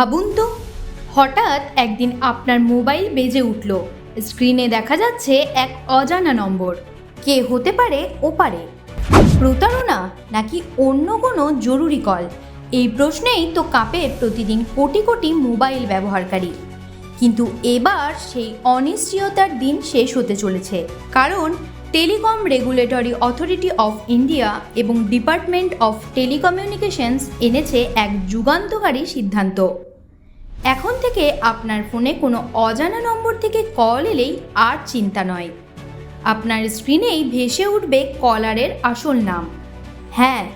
ভাবুন তো। হঠাৎ একদিন আপনার মোবাইল বেজে উঠল। স্ক্রিনে দেখা যাচ্ছে এক অজানা নম্বর। কে হতে পারে ওপারে প্রতারণা নাকি অন্য কোনো জরুরি কল? এই প্রশ্নেই তো কাঁপে প্রতিদিন কোটি কোটি মোবাইল ব্যবহারকারী। কিন্তু এবার সেই অনিশ্চয়তার দিন শেষ হতে চলেছে। কারণ telecom regulatory authority of India এবং ডিপার্টমেন্ট অফ টেলিকমিউনিকেশনস এনেছে এক যুগান্তকারী সিদ্ধান্ত। এখন থেকে আপনার ফোনে কোনো অজানা নম্বর থেকে কল এলেই আর চিন্তা নয়। আপনার স্ক্রিনেই ভেসে উঠবে কলারের আসল নাম। হ্যাঁ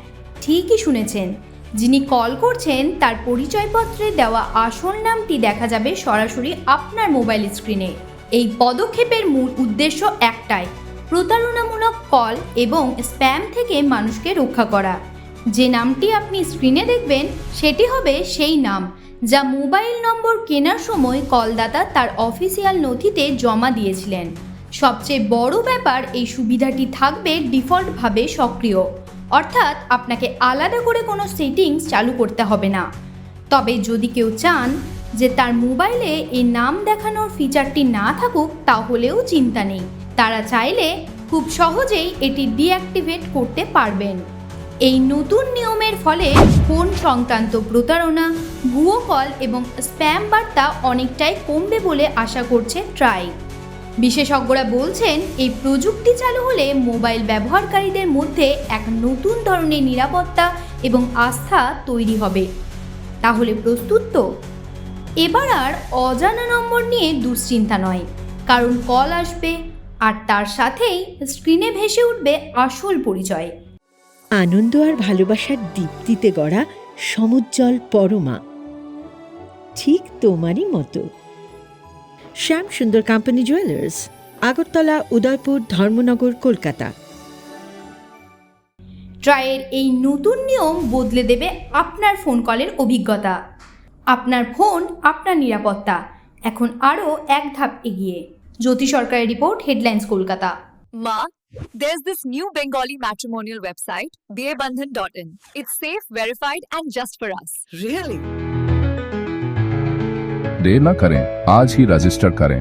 ঠিকই শুনেছেন। যিনি কল করছেন, তার পরিচয়পত্রে দেওয়া আসল নামটি দেখা যাবে সরাসরি আপনার মোবাইল স্ক্রিনে। এই পদক্ষেপের মূল উদ্দেশ্য একটাই, প্রতারণামূলক কল এবং স্প্যাম থেকে মানুষকে রক্ষা করা। যে নামটি আপনি স্ক্রিনে দেখবেন, সেটি হবে সেই নাম, যা মোবাইল নম্বর কেনার সময় কলদাতা তার অফিসিয়াল নথিতে জমা দিয়েছিলেন। সবচেয়ে বড় ব্যাপার, এই সুবিধাটি থাকবে ডিফল্টভাবে সক্রিয়। অর্থাৎ আপনাকে আলাদা করে কোনো সেটিংস চালু করতে হবে না। তবে যদি কেউ চান যে তার মোবাইলে এই নাম দেখানোর ফিচারটি না থাকুক, তাহলেও চিন্তা নেই। তারা চাইলে খুব সহজেই এটি ডিঅ্যাক্টিভেট করতে পারবেন। এই নতুন নিয়মের ফলে ফোন সংক্রান্ত প্রতারণা, ভুয়ো কল এবং স্প্যাম বার্তা অনেকটাই কমবে বলে আশা করছে ট্রাই। বিশেষজ্ঞরা বলছেন, এই প্রযুক্তি চালু হলে মোবাইল ব্যবহারকারীদের মধ্যে এক নতুন ধরনের নিরাপত্তা এবং আস্থা তৈরি হবে। তাহলে প্রস্তুত তো? এবার আর অজানা নম্বর নিয়ে দুশ্চিন্তা নয়, কারণ কল আসবে আর তার সাথেই স্ক্রিনে ভেসে উঠবে আসল পরিচয়। আনন্দ আর ভালোবাসার দীপ্তিতে গড়া সমুজ্জ্বল পরমা। ঠিক তোমারই মতো। Shyam Sundar company jewellers Agartala Udaipur Dharmanagar Kolkata. ট্রায়ের এই নতুন নিয়ম বদলে দেবে আপনার ফোন কলের অভিজ্ঞতা। আপনার ফোন আপনার নিরাপত্তা। এখন আরও এক ধাপ এগিয়ে। জ্যোতি সরকারের report headlines Kolkata. Ma, There's this new Bengali matrimonial website, BeaBandhan.in. It's safe, verified, and just for us. Really? देर न करें आज ही रजिस्टर करें